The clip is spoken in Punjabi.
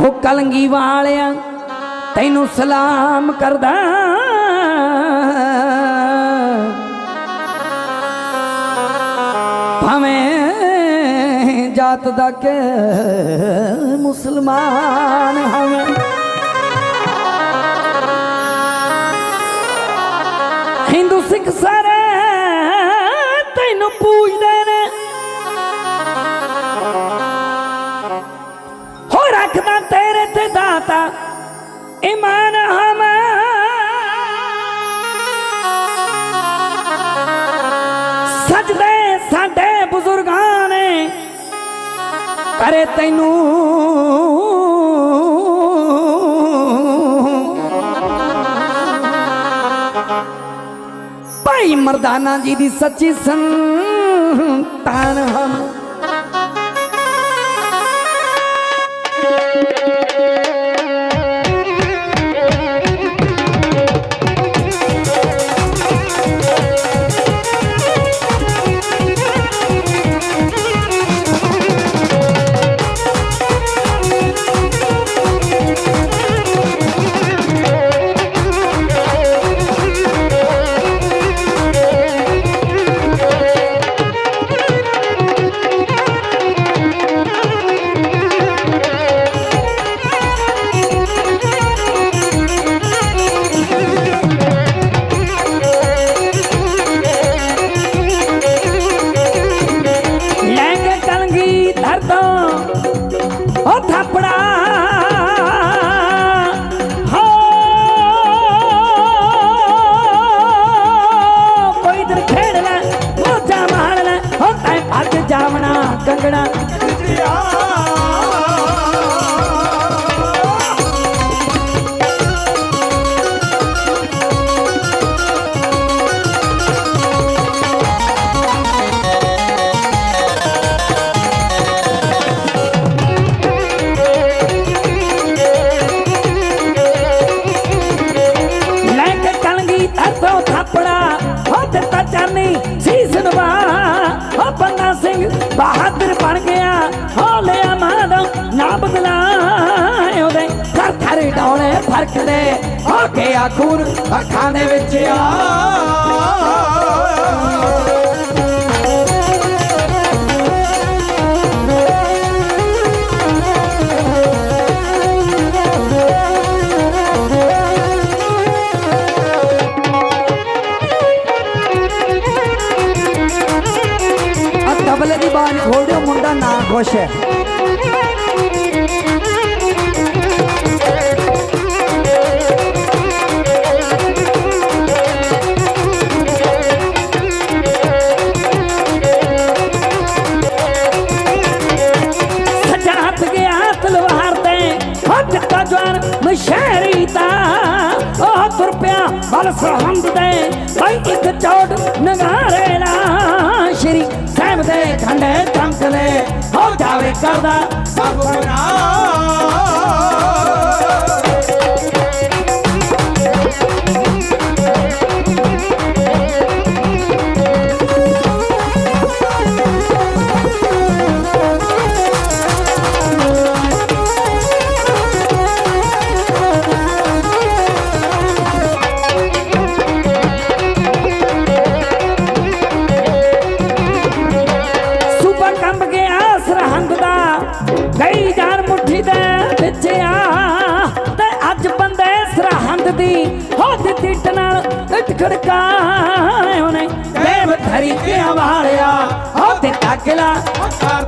ਹੋ ਕਲੰਗੀ ਵਾਲਿਆ, ਤੈਨੂੰ ਸਲਾਮ ਕਰਦਾ। ਭਾਵੇਂ ਜਾਤ ਦਾ ਕੇ ਮੁਸਲਮਾਨ ਹਵੇਂ। ਹਿੰਦੂ ਸਿੱਖ ਸਾਰੇ ਤੈਨੂੰ ਪੂਜਦੇ ਨੇ। ਹੋ ਰੱਖਦਾ ਤੇਰੇ ਤੇ ਦਾਤਾ, ਇਮਾਨ ਹਮ। ਸਜਦੇ ਸਾਡੇ ਬਜ਼ੁਰਗਾਂ ਨੇ ਕਰੇ ਤੈਨੂੰ ਮਰਦਾਨਾ ਜੀ ਦੀ ਸੱਚੀ ਸੰਤਾਨ ਹਮ। ਕਲਗੀ ਥਾਪੜਾ ਹੋ ਦਿੱਤਾ ਚਾਨੀ ਸੀਸ ਨਵਾ ਹੋ ਬੰਦਾ ਸਿੰਘ, ਬਹਾਦਰ ਬਣ ਗਿਆ ਹੋ ਲਿਆ ਮਾਦਾ ਨਾ ਬਦਲਾ। ਉਹਦੇ ਥਰ ਥਰ ਡੋਲੇ ਫ਼ਰਕ ਦੇ ਹੋ ਗਿਆ ਖੂਨ ਅੱਖਾਂ ਦੇ ਵਿੱਚ ਆ। ਤਬਲੇ ਦੀ ਬਾਜ਼ ਖੋਲ ਦਿਓ ਮੁੰਡਾ ਨਾ ਖੁਸ਼ ਹੈ ਸੱਜਾ ਹੱਥ ਗਿਆ ਤਲਵਾਰ ਤੇ ਹੱਥ ਦਾ ਜਵਾਨ ਮਸ਼ਹਿਰੀ ਦਾ ਉਹ ਤੁਰ ਪਿਆ ਬਲ ਸਰਹੰਦ ਦੇ ਭਾਈ ਇੱਕ ਚੋਟ ਨਗਾਰੇ ਲਾ ਸ਼੍ਰੀ ਸਾਹਿਬ ਦੇ ਖੰਡੇ ਚਮਕਦੇ ਹੋ ਜਾਵੇ ਕਰਦਾ। ਸਭ ਬਣਾ ਦੇ ਵਿੱਚ ਆ ਤੇ ਅੱਜ ਬੰਦੇ ਸਰਹੰਦ ਦੀ ਹੋ ਦਿੱਤੀ ਟਨਾਲ ਇੱਟ ਖੜਕਾ ਉਹਨੇ। ਦੇਵ ਧਰੀ ਕੇ ਵਾਲਿਆ ਹੋ ਦਿੱਤਾ ਕਿਲਾ ਹੱਥਾਂ